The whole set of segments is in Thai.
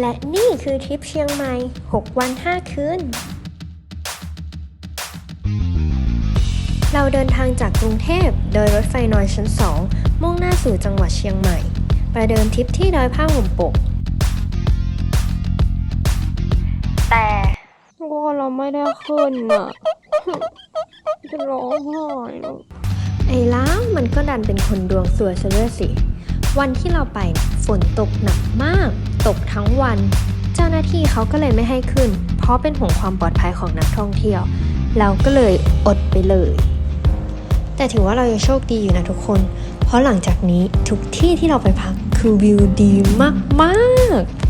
และนี่คือทริปเชียงใหม่ 6 วัน 5 คืน เราเดินทางจากกรุงเทพ โดยรถไฟนอยชั้น 2 มุ่งหน้าสู่จังหวัดเชียงใหม่ ประเดิมทริปที่ดอยผ้าห่มปก แต่ว่าเราไม่ได้ขึ้นอะ จะร้องไห้แล้วไอ้ล้าวมันก็ดันเป็นคนดวงสวยซะด้วยสิ วันที่เราไปฝนตกหนักมาก ตกทั้งวัน เจ้าหน้าที่เขาก็เลยไม่ให้ขึ้น เพราะเป็นห่วงความปลอดภัยของนักท่องเที่ยว เราก็เลยอดไปเลย แต่ถือว่าเรายังโชคดีอยู่นะทุกคน เพราะหลังจากนี้ทุกที่ที่เราไปพักคือวิวดีมากๆ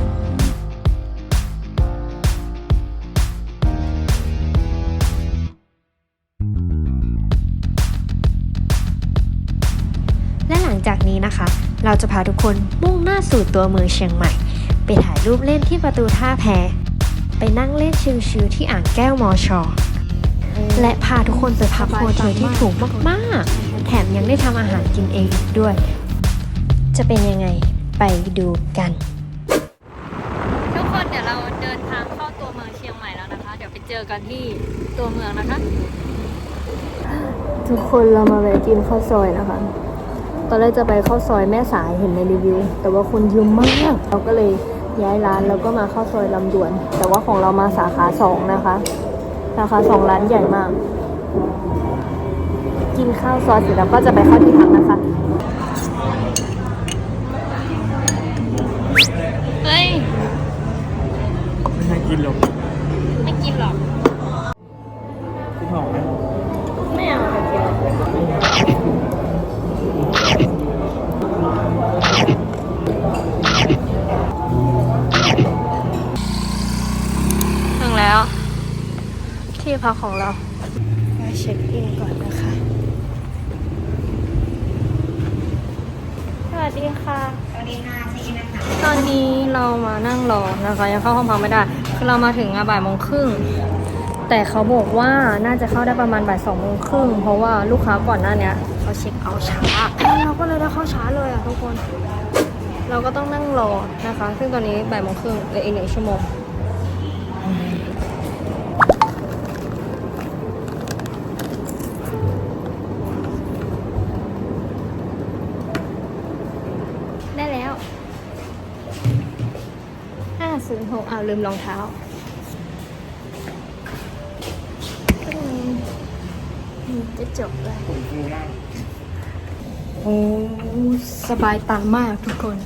เราจะพาทุกคนมุ่งหน้าสู่ตัวเมืองเชียงใหม่ ไปถ่ายรูปเล่นที่ประตูท่าแพ ไปนั่งเล่นชิลๆที่อ่างแก้วมอชอและพาทุกคนไปพักโฮเทลที่ถูกมากๆ แถมยังได้ทำอาหารกินเองอีกด้วย จะเป็นยังไงไปดูกัน ทุกคนเดี๋ยวเราเดินทางเข้าตัวเมืองเชียงใหม่แล้วนะคะ เดี๋ยวไปเจอกันที่ตัวเมืองนะคะ ทุกคนเรามาแวะกินข้าวซอยนะคะ ตอนแรกจะไปข้าวซอยแม่สายเห็นในรีวิว แต่ว่าคนเยอะมากเราก็เลยย้ายร้านแล้วก็มาข้าวซอยลำดวน แต่ว่าของเรามาสาขาสองนะคะสาขาสองร้านใหญ่มาก กินข้าวซอยเสร็จแล้วก็จะไปเข้าที่พักนะคะเฮ้ยไม่น่ากินหรอก พักของเรามาเช็คอินก่อนนะคะ สวัสดีค่ะตอนนี้เรามานั่งรอนะคะ ยังเข้าห้องพักไม่ได้ คือเรามาถึงอะบ่ายโมงครึ่งแต่เขาบอกว่าน่าจะเข้าได้ประมาณบ่ายสองโมงครึ่งเพราะว่าลูกค้าก่อนหน้าเนี้ยเขาเช็คเอาท์ช้าเราก็เลยได้เข้าช้าเลยอะทุกคน เราก็ต้องนั่งรอนะคะ ซึ่งตอนนี้บ่ายโมงครึ่งเหลืออีกหนึ่งชั่วโมง ห้าศูนย์หกอ้าวลืมรองเท้าจะจบเลยโอ้สบายตามากทุกคน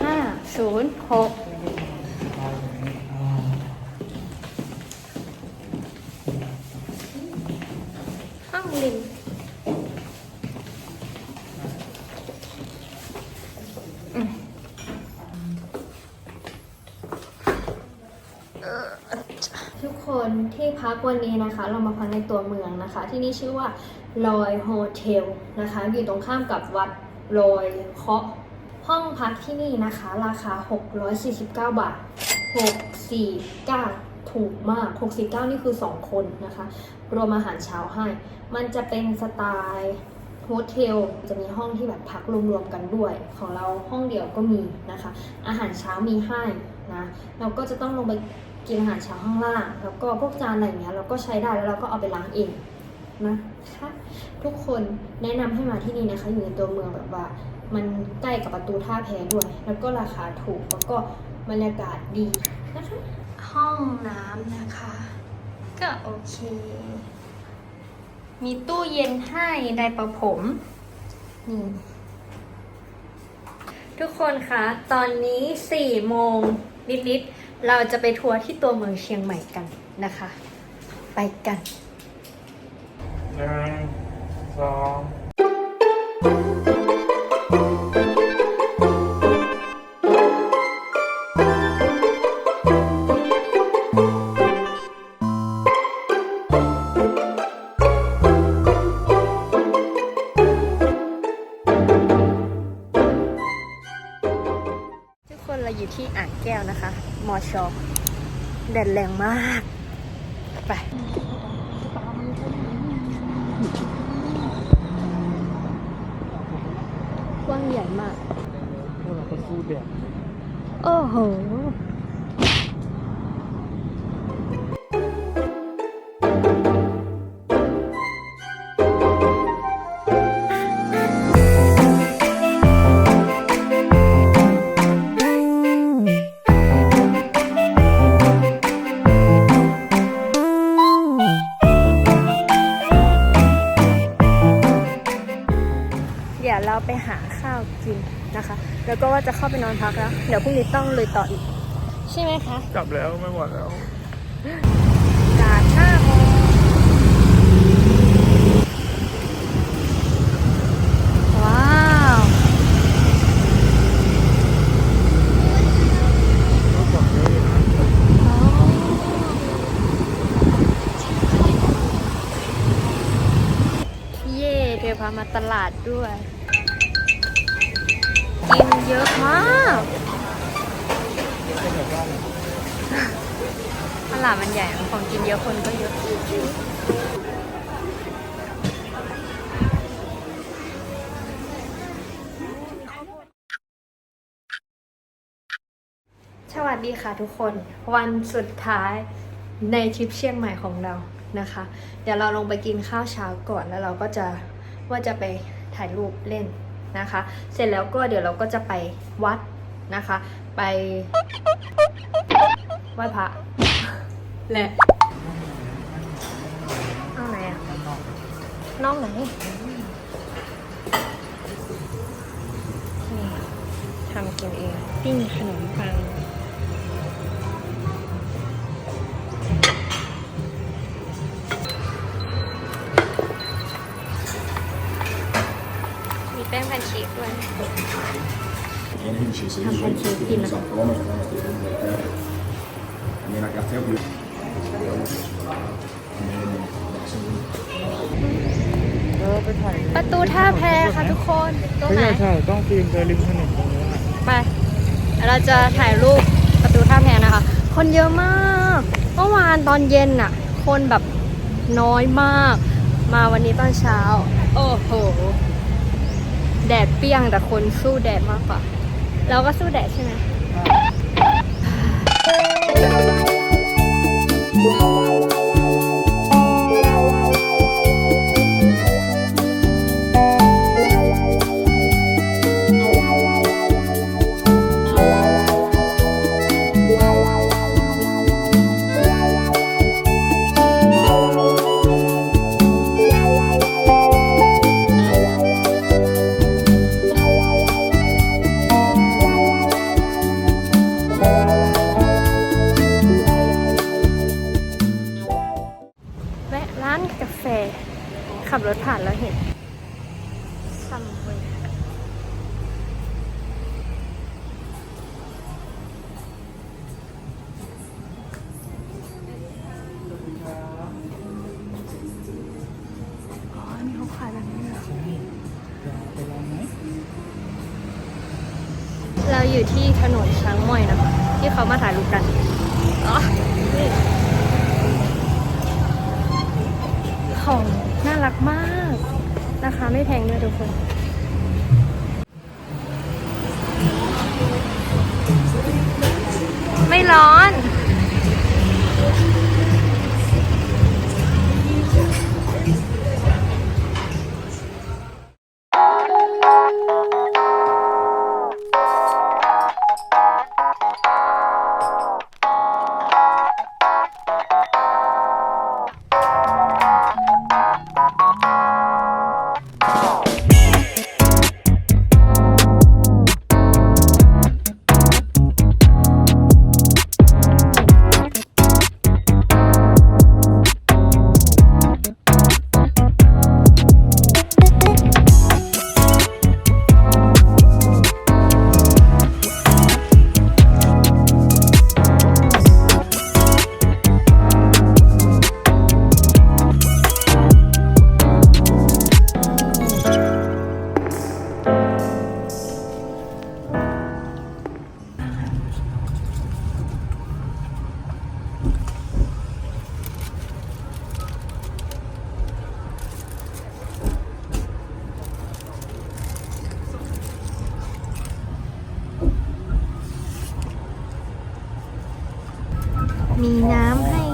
ห้าศูนย์หกห้องลิง ทุก คนที่พักวันนี้นะคะ เรามาพักในตัวเมืองนะคะ ที่นี่ชื่อว่าลอยโฮเทลนะคะ อยู่ตรงข้ามกับวัดลอยเคาะห้องพักที่นี่นะคะ ราคา 649 บาท 649 ถูกมาก 649 นี่คือ 2 คนนะคะ รวมอาหารเช้าให้ มันจะเป็นสไตล์โฮเทลจะมีห้องที่แบบพักรวมๆกันด้วย ของเราห้องเดียวก็มีนะคะ อาหารเช้ามีให้นะ เราก็จะต้องลงไป กินอาหารเช้าข้างล่าง แล้วก็พวกจานอะไรอย่างเงี้ยเราก็ใช้ได้แล้วเราก็เอาไปล้างเองนะคะทุกคนแนะนำให้มาที่นี่นะคะอยู่ในตัวเมืองแบบว่า มันใกล้กับประตูท่าแพด้วย แล้วก็ราคาถูกแล้วก็บรรยากาศดีนะคะห้องน้ำนะคะ ก็โอเค มีตู้เย็นให้ไดประผมนี่ทุกคนคะ ตอนนี้4โมงนิดๆ เราจะไปทัวร์ที่ตัวเมืองเชียงใหม่กันนะคะ ไปกันหนึ่งสอง แดดแรงมาก ไปกว้างใหญ่มากพวกเราก็สู้เดือดโอ้โห แล้วก็ว่าจะเข้าไปนอนพักแล้ว เดี๋ยวพรุ่งนี้ต้องเลยต่ออีก ใช่ไหมคะ กลับแล้วไม่ไหวแล้วจากห้าโมงว้าว รถบอกเยอะอยู่นะเย่เธอพามาตลาดด้วยกิน เยอะมากตลาดมันใหญ่อะของกินเยอะคนก็เยอะสวัสดีค่ะทุกคนวันสุดท้ายในทริปเชียงใหม่ของเรานะคะ เดี๋ยวเราลงไปกินข้าวเช้าก่อนแล้วเราก็จะว่าจะไปถ่ายรูปเล่น นะคะ เสร็จแล้วก็เดี๋ยวเราก็จะไปวัดนะคะ ไปไหว้พระและเอาไหนอะน้องไหนนี่ทำกินเอง ปิ้งขนมปัง ด้วย Enigma ci sei Ah, giù, perché quindi fino. sappiamo che non stai prendendo il tempo. A me ragazzi è più. ประตูท่าแพค่ะทุกคนตรงไม่ไหน ใช่ใช่ต้องปีนไปริมถนนตรงนี้นน่ะไปเดี๋ยวเราจะถ่ายรูปประตูท่าแพนะคะ คนเยอะมาก เมื่อวานตอนเย็นน่ะ คนแบบน้อยมาก มาวันนี้ตอนเช้า โอ้โห แดดเปี้ยงแต่คนสู้แดดมากกว่า เราก็สู้แดดใช่ไหมานกาแฟ ขับรถผ่านแล้วเห็นซัมเวย์อ๋อมีเขาขายแบบนี้เหรอไปลองไหมเราอยู่ที่ถนนช้างม้อยนะคะที่เขามาถ่ายรูปกันอ๋อนี่ ของน่ารักมาก ราคาไม่แพงด้วยทุกคน ไม่ร้อน มีน้ำให้